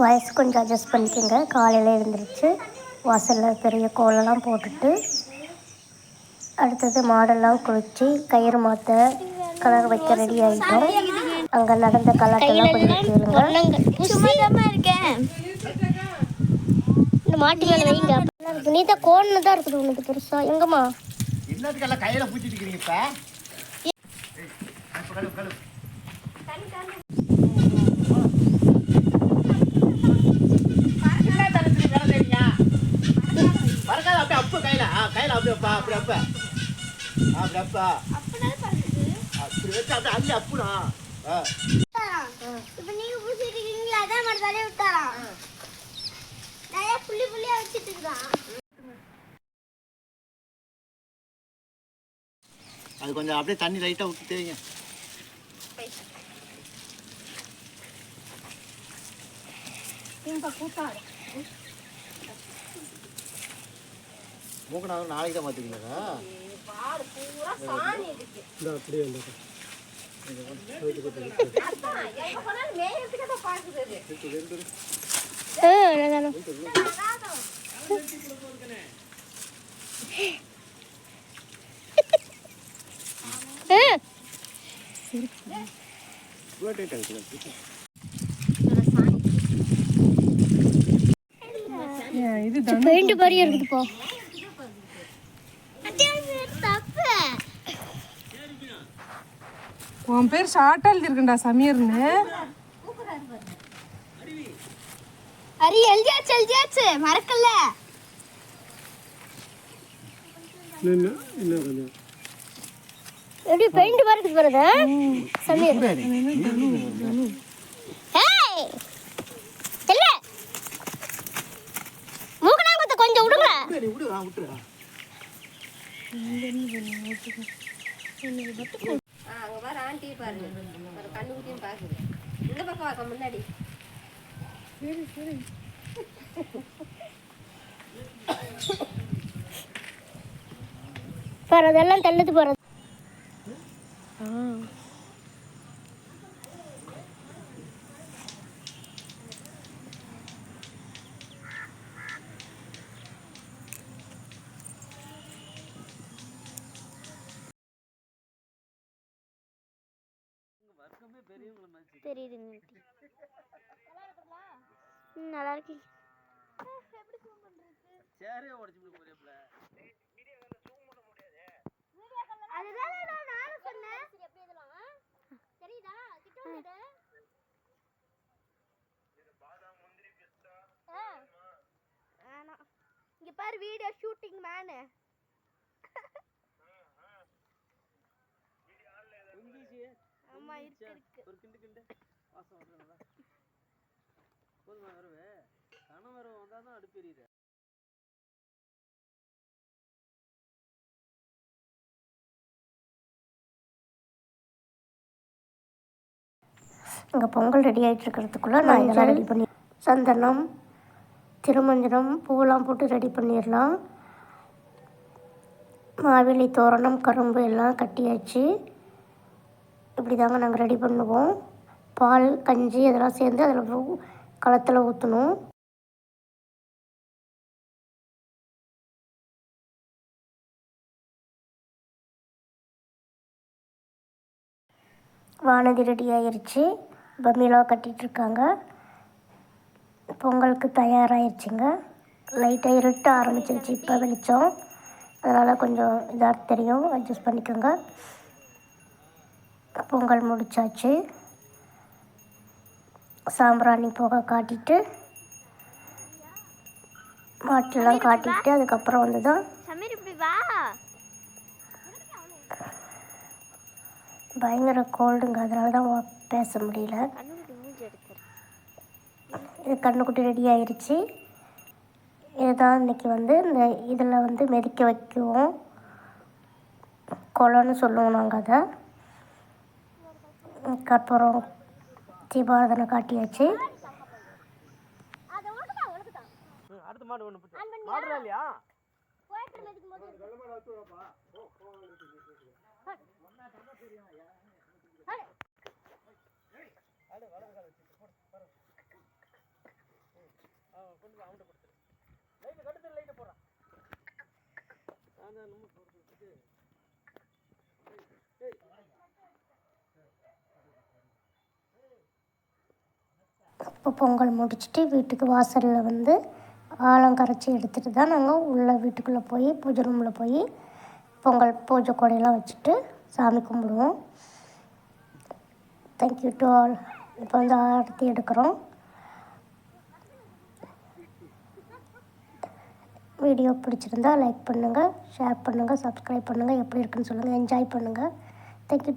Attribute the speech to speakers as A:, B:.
A: வயசு கொஞ்சம் அட்ஜஸ்ட் பண்ணிக்கோங்க. காலையில் எழுந்திரிச்சு வாசலில் பெரிய கோலெல்லாம் போட்டுட்டு அடுத்தது மாடெல்லாம் குளித்து கயிறு மாற்ற கலர் வைக்க ரெடி ஆகிட்டோம் அங்கே நடந்த கலாட்டெல்லாம் கொஞ்சம் கேளுங்க.
B: இருக்கேன்.
A: இந்த மாட்டு மேலே வைங்க நல்லா இருக்கு நீ தான் கோன்னு தான் இருக்குது உனக்கு பெருசாக எங்கம்மா?
C: என்னத்துக்கெல்லாம் கையில பூச்சிட்டு இருக்கிறீங்க இப்ப இப்ப கழுவு, கழுவு. என்ன தரத்துல வேலை செய்றீங்க? மறக்காத அப்படியே அப்பு கையில ஆ, கையில அப்படியே அப்பா அப்படி அப்ப. அப்படி அப்பா. அப்படி வச்சு அள்ளி அப்புனா.
B: இப்ப நீங்க பூசிட்டு இருக்கீங்களா அதான் மாதிரி தலையை விட்டாராம். நிறைய புள்ளி புள்ளியா வச்சிட்டு இருக்கான்.
C: அது கொஞ்சம் அப்படியே தண்ணி லைட்டா ஊற்றி தேய்ங்க. மூக்கனாக நாளைக்கு தான் பார்த்துக்கீங்களா
A: ஆ நல்லா ஆ. பெயிண்ட் மாதிரியே இருக்குதுப்பா
B: தப்பு
D: உன் பேர் ஷார்ட்டா எழுதிருக்கண்டா சமீர்னு.
B: அரி எழுதியாச்சு எழுதியாச்சு. மறக்கல.
A: எப்படி பெயிண்ட் இருக்குது பாருங்க சமீர்.
B: ஏய்! இல்ல மூக்கனாங்கத்த கொஞ்சம் விடுங்க
C: சரி விடு ஆ விட்டுரு
E: அங்க பாரு ஆண்டி பாருங்க. ஒரு கண்ணு குட்டியும் பாக்குது இந்த பக்கம் வாக்க முன்னாடி.
A: பாரு அதெல்லாம் தள்ளுது பாரு தெரியுதுங்க நல்லா இருக்கு
B: அதுதான் நான் நானும் சொன்னேன். தெரியுதா? கிட்ட வந்துடு ஆ. வேணாம். இங்க பாரு வீடியோ ஷூட்டிங் மேனு இருக்கு. இருக்கு
A: இங்கே பொங்கல் ரெடி ஆகிட்டு இருக்கிறதுக்குள்ளே நான் இதெல்லாம் ரெடி பண்ணி சந்தனம் திருமஞ்சனம் பூவெல்லாம் போட்டு ரெடி பண்ணிடலாம். மாவேலி தோரணம் கரும்பு எல்லாம் கட்டியாச்சு. இப்படி தாங்க நாங்கள் ரெடி பண்ணுவோம். பால் கஞ்சி அதெல்லாம் சேர்ந்து அதில் களத்தில் ஊற்றணும் வானதி ரெடி ஆயிடுச்சு பம்மிலாம் கட்டிகிட்ருக்காங்க பொங்கலுக்கு தயாராகிருச்சுங்க லைட்டாக இருட்ட ஆரம்பிச்சிருச்சு. இப்போ வெளிச்சம். அதனால் கொஞ்சம் இதாக தெரியும். அட்ஜஸ்ட் பண்ணிக்கோங்க. பொங்கல் முடிச்சாச்சு. சாம்பிராணி புகை காட்டிட்டு மாட்டெல்லாம் காட்டிட்டு அதுக்கப்புறம் வந்து தான் பயங்கர கோல்டுங்க. அதனால தான் பேச முடியல. இது கண்ணுக்குட்டி ரெடி ஆயிருச்சு. இதுதான் இன்னைக்கு வந்து இந்த இதில் வந்து மெதிக்க வைக்குவோம். குளம்னு சொல்லுவோம் நாங்கள் அதை. கட் கற்பூரம் தீபாரதனை காட்டியாச்சு
C: கொண்டு போய் அவன்கிட்ட கொடுத்துரு லைட்டு கட்டுத்து லைட்டு போடுறான்
A: இப்போ பொங்கல் முடிச்சுட்டு வீட்டுக்கு வாசலில் வந்து ஆழம் கரைச்சி எடுத்துகிட்டு தான் நாங்கள் உள்ள வீட்டுக்குள்ளே போய் பூஜை ரூமில் போய் பொங்கல் பூஜை கொடையெல்லாம் வச்சுட்டு சாமி கும்பிடுவோம். தேங்க்யூ டு ஆல் இப்போ வந்து ஆரத்தி எடுக்கிறோம். வீடியோ பிடிச்சிருந்தா லைக் பண்ணுங்கள் ஷேர் பண்ணுங்கள் சப்ஸ்கிரைப் பண்ணுங்கள் எப்படி இருக்குன்னு சொல்லுங்கள் என்ஜாய் பண்ணுங்கள் தேங்க்யூ